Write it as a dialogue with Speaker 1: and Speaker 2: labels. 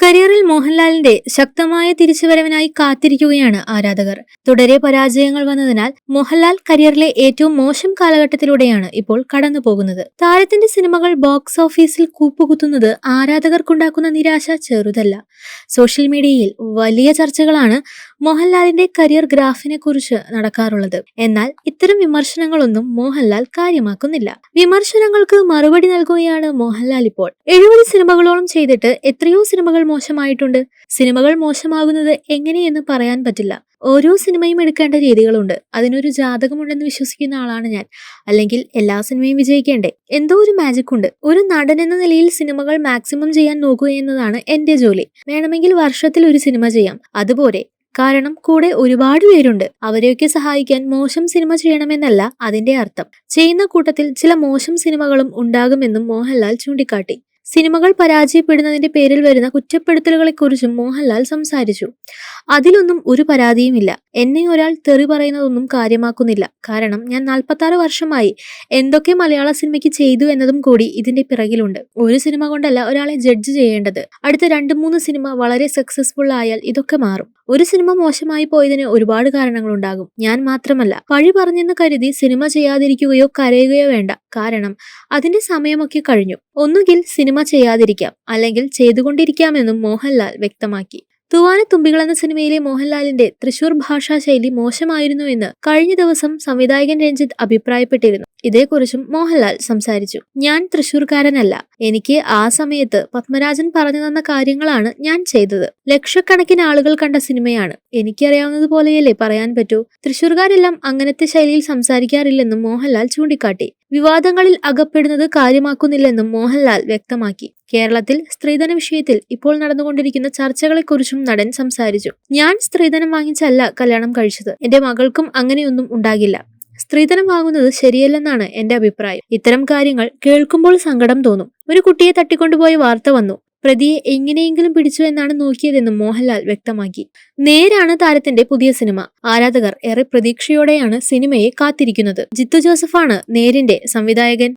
Speaker 1: കരിയറിൽ മോഹൻലാലിന്റെ ശക്തമായ തിരിച്ചുവരവിനായി കാത്തിരിക്കുകയാണ് ആരാധകർ. തുടരെ പരാജയങ്ങൾ വന്നതിനാൽ മോഹൻലാൽ കരിയറിലെ ഏറ്റവും മോശം കാലഘട്ടത്തിലൂടെയാണ് ഇപ്പോൾ കടന്നു പോകുന്നത് താരത്തിന്റെ സിനിമകൾ ബോക്സ് ഓഫീസിൽ കൂപ്പുകുത്തുന്നത് ആരാധകർക്കുണ്ടാക്കുന്ന നിരാശ ചെറുതല്ല. സോഷ്യൽ മീഡിയയിൽ വലിയ ചർച്ചകളാണ് മോഹൻലാലിന്റെ കരിയർ ഗ്രാഫിനെ കുറിച്ച് നടക്കാറുള്ളത്. എന്നാൽ ഇത്തരം വിമർശനങ്ങളൊന്നും മോഹൻലാൽ കാര്യമാക്കുന്നില്ല. വിമർശനങ്ങൾക്ക് മറുപടി നൽകുകയാണ് മോഹൻലാൽ ഇപ്പോൾ. എഴുപത് സിനിമകളോളം ചെയ്തിട്ട് എത്രയോ സിനിമകൾ മോശമായിട്ടുണ്ട്. സിനിമകൾ മോശമാകുന്നത് എങ്ങനെയെന്ന് പറയാൻ പറ്റില്ല. ഓരോ സിനിമയും എടുക്കേണ്ട രീതികളുണ്ട്. അതിനൊരു ജാതകമുണ്ടെന്ന് വിശ്വസിക്കുന്ന ആളാണ് ഞാൻ. അല്ലെങ്കിൽ എല്ലാ സിനിമയും വിജയിക്കേണ്ടേ? എന്തോ ഒരു മാജിക് ഉണ്ട്. ഒരു നടൻ എന്ന നിലയിൽ സിനിമകൾ മാക്സിമം ചെയ്യാൻ നോക്കുക എന്നതാണ് എന്റെ ജോലി. വേണമെങ്കിൽ വർഷത്തിൽ ഒരു സിനിമ ചെയ്യാം. അതുപോലെ കാരണം കൂടെ ഒരുപാട് പേരുണ്ട്. അവരെയൊക്കെ സഹായിക്കാൻ മോശം സിനിമ ചെയ്യണമെന്നല്ല അതിന്റെ അർത്ഥം. ചെയ്യുന്ന കൂട്ടത്തിൽ ചില മോശം സിനിമകളും ഉണ്ടാകുമെന്നും മോഹൻലാൽ ചൂണ്ടിക്കാട്ടി. സിനിമകൾ പരാജയപ്പെടുന്നതിന്റെ പേരിൽ വരുന്ന കുറ്റപ്പെടുത്തലുകളെക്കുറിച്ചും മോഹൻലാൽ സംസാരിച്ചു. അതിലൊന്നും ഒരു പരാതിയുമില്ല. എന്നെ ഒരാൾ തെറി പറയുന്നതൊന്നും കാര്യമാക്കുന്നില്ല. കാരണം ഞാൻ നാൽപ്പത്തി ആറ് വർഷമായി എന്തൊക്കെ മലയാള സിനിമയ്ക്ക് ചെയ്തു എന്നതും കൂടി ഇതിന്റെ പിറകിലുണ്ട്. ഒരു സിനിമ കൊണ്ടല്ല ഒരാളെ ജഡ്ജ് ചെയ്യേണ്ടത്. അടുത്ത രണ്ട് മൂന്ന് സിനിമ വളരെ സക്സസ്ഫുൾ ആയാൽ ഇതൊക്കെ മാറും. ഒരു സിനിമ മോശമായി പോയതിന് ഒരുപാട് കാരണങ്ങളുണ്ടാകും. ഞാൻ മാത്രമല്ല പഴി പറഞ്ഞെന്ന് കരുതി സിനിമ ചെയ്യാതിരിക്കുകയോ കരയുകയോ വേണ്ട. കാരണം അതിന്റെ സമയമൊക്കെ കഴിഞ്ഞു. ഒന്നുകിൽ സിനിമ ചെയ്യാതിരിക്കാം അല്ലെങ്കിൽ ചെയ്തുകൊണ്ടിരിക്കാമെന്നും മോഹൻലാൽ വ്യക്തമാക്കി. തുവാന തുമ്പികൾ എന്ന സിനിമയിലെ മോഹൻലാലിന്റെ തൃശൂർ ഭാഷാ ശൈലി മോശമായിരുന്നു എന്ന് കഴിഞ്ഞ ദിവസം സംവിധായകൻ രഞ്ജിത്ത് അഭിപ്രായപ്പെട്ടിരുന്നു. ഇതേക്കുറിച്ചും മോഹൻലാൽ സംസാരിച്ചു. ഞാൻ തൃശൂർക്കാരനല്ല എനിക്ക് ആ സമയത്ത് പത്മരാജൻ പറഞ്ഞു തന്ന കാര്യങ്ങളാണ് ഞാൻ ചെയ്തത്. ലക്ഷക്കണക്കിന് ആളുകൾ കണ്ട സിനിമയാണ്. എനിക്കറിയാവുന്നതുപോലെയല്ലേ പറയാൻ പറ്റൂ? തൃശൂർക്കാരെല്ലാം അങ്ങനത്തെ ശൈലിയിൽ സംസാരിക്കാറില്ലെന്നും മോഹൻലാൽ ചൂണ്ടിക്കാട്ടി. വിവാദങ്ങളിൽ അകപ്പെടുന്നത് കാര്യമാക്കുന്നില്ലെന്നും മോഹൻലാൽ വ്യക്തമാക്കി. കേരളത്തിൽ സ്ത്രീധന വിഷയത്തിൽ ഇപ്പോൾ നടന്നുകൊണ്ടിരിക്കുന്ന ചർച്ചകളെക്കുറിച്ചും നടൻ സംസാരിച്ചു. ഞാൻ സ്ത്രീധനം വാങ്ങിച്ചല്ല കല്യാണം കഴിച്ചത്. എന്റെ മകൾക്കും അങ്ങനെയൊന്നും ഉണ്ടാകില്ല. സ്ത്രീധനം വാങ്ങുന്നത് ശരിയല്ലെന്നാണ് എന്റെ അഭിപ്രായം. ഇത്തരം കാര്യങ്ങൾ കേൾക്കുമ്പോൾ സങ്കടം തോന്നും. ഒരു കുട്ടിയെ തട്ടിക്കൊണ്ടുപോയ വാർത്ത വന്നു. പ്രതിയെ എങ്ങനെയെങ്കിലും പിടിച്ചു എന്നാണ് നോക്കിയതെന്നും മോഹൻലാൽ വ്യക്തമാക്കി. നേരാണ് താരത്തിന്റെ പുതിയ സിനിമ. ആരാധകർ ഏറെ പ്രതീക്ഷയോടെയാണ് സിനിമയെ കാത്തിരിക്കുന്നത്. ജിത്തു ജോസഫാണ് നേരിന്റെ സംവിധായകൻ.